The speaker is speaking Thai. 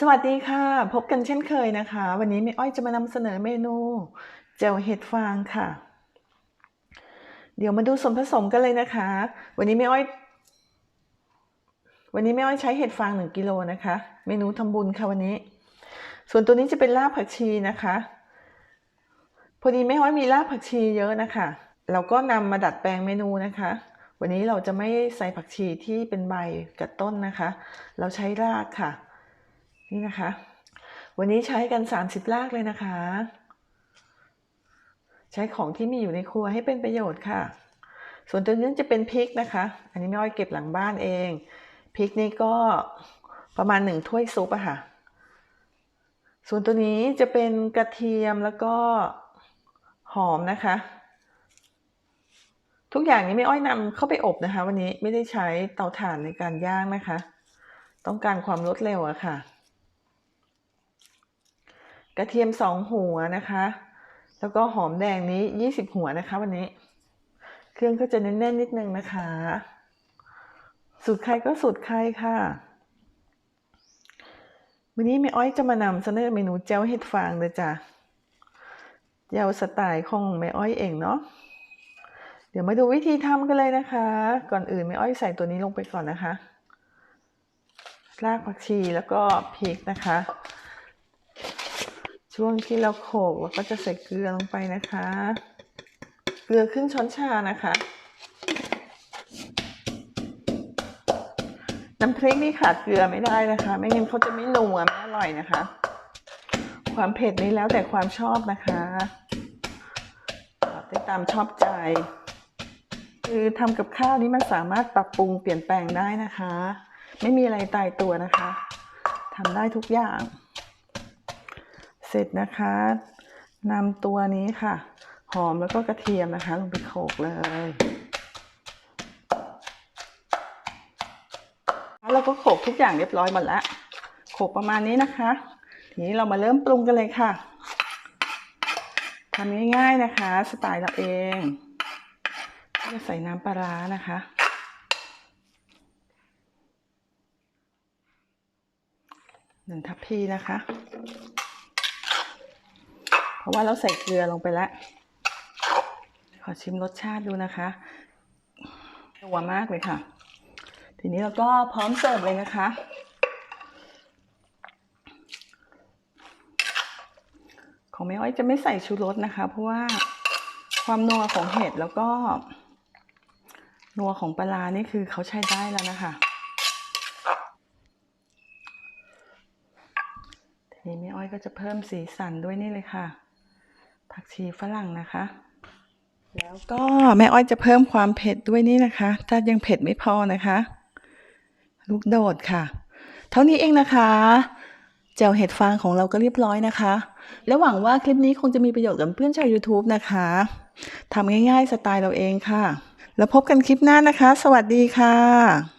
สวัสดีค่ะ พบกันเช่นเคยนะคะ วันนี้แม่อ้อยจะมานำเสนอเมนูเจลเห็ดฟางค่ะ เดี๋ยวมาดูส่วนผสมกันเลยนะคะ วันนี้แม่อ้อย วันนี้แม่อ้อยใช้เห็ดฟางหนึ่งกิโลนะคะ เมนูทำบุญค่ะวันนี้ ส่วนตัวนี้จะเป็นรากผักชีนะคะ พอดีแม่อ้อยมีรากผักชีเยอะนะคะ เราก็นำมาดัดแปลงเมนูนะคะ วันนี้เราจะไม่ใส่ผักชีที่เป็นใบกับต้นนะคะ เราใช้รากค่ะ นี่นะคะ วันนี้ใช้กัน 30รากเลยนะคะ ใช้ของที่มีอยู่ในครัวให้เป็นประโยชน์ค่ะ ส่วนตัวนี้จะเป็นพริกนะคะ อันนี้แม่อ้อยเก็บหลังบ้านเองพริกนี่ก็ประมาณหนึ่งถ้วยซุปอะค่ะ ส่วนตัวนี้จะเป็นกระเทียมแล้วก็หอมนะคะ ทุกอย่างนี้ไม่อ้อยนำเข้าไปอบนะคะ วันนี้ไม่ได้ใช้เตาถ่านในการย่างนะคะ ต้องการความรวดเร็วอะค่ะ กระเทียมสองหัวนะคะ แล้วก็หอมแดงนี้ยี่สิบหัวนะคะวันนี้ เครื่องก็จะแน่นๆนิดนึงนะคะ สูตรใครก็สูตรใครค่ะ วันนี้แม่อ้อยจะมานำเสนอเมนูเจ้าเห็ดฟางเลยจ้ะเจ้าสไตล์ของแม่อ้อยเองเนาะ เดี๋ยวมาดูวิธีทำกันเลยนะคะ ก่อนอื่นแม่อ้อยใส่ตัวนี้ลงไปก่อนนะคะ รากผักชีแล้วก็พริกนะคะ ช่วงที่เราโขกเราก็จะใส่เกลือลงไปนะคะ เกลือครึ่งช้อนชานะคะ น้ำพริกนี่ขาดเกลือไม่ได้นะคะ ไม่งั้นเขาจะไม่นัวไม่อร่อยนะคะ ความเผ็ดนี่แล้วแต่ความชอบนะคะปรับได้ตามชอบใจ คือทำกับข้าวนี้มันสามารถปรับปรุงเปลี่ยนแปลงได้นะคะ ไม่มีอะไรตายตัวนะคะทำได้ทุกอย่าง สร็จนะคะนำตัวนี้ค่ะ หอมแล้วก็กระเทียมนะคะ ลงไปโขลกเลยแล้วก็โขลกทุกอย่างเรียบร้อยหมดแล้วโขลกประมาณนี้นะคะ ทีนี้เรามาเริ่มปรุงกันเลยค่ะทำง่ายๆนะคะ สไตล์เราเองจะใส่น้ำปลาร้านะคะ หนึ่งทัพพีนะคะ ราะว่าเราใส่เกลือลงไปแล้ว ขอชิมรสชาติดูนะคะนัวมากเลยค่ะ ทีนี้เราก็พร้อมเสิร์ฟเลยนะคะ ของแม่อ้อยจะไม่ใส่ชูรสนะคะ เพราะว่าความนัวของเห็ดแล้วก็ นัวของปลาร้านี่คือเขาใช้ได้แล้วนะคะทีนี้แม่อ้อยก็จะเพิ่มสีสันด้วยนี่เลยค่ะ ผักชีฝรั่งนะคะ แล้วก็แม่อ้อยจะเพิ่มความเผ็ดด้วยนี่นะคะ ถ้ายังเผ็ดไม่พอนะคะ ลูกโดดค่ะ เท่านี้เองนะคะเจลเห็ดฟางของเราก็เรียบร้อยนะคะ และหวังว่าคลิปนี้คงจะมีประโยชน์กับเพื่อนชาว YouTube นะคะทำง่ายๆสไตล์เราเองค่ะ แล้วพบกันคลิปหน้านะคะ สวัสดีค่ะ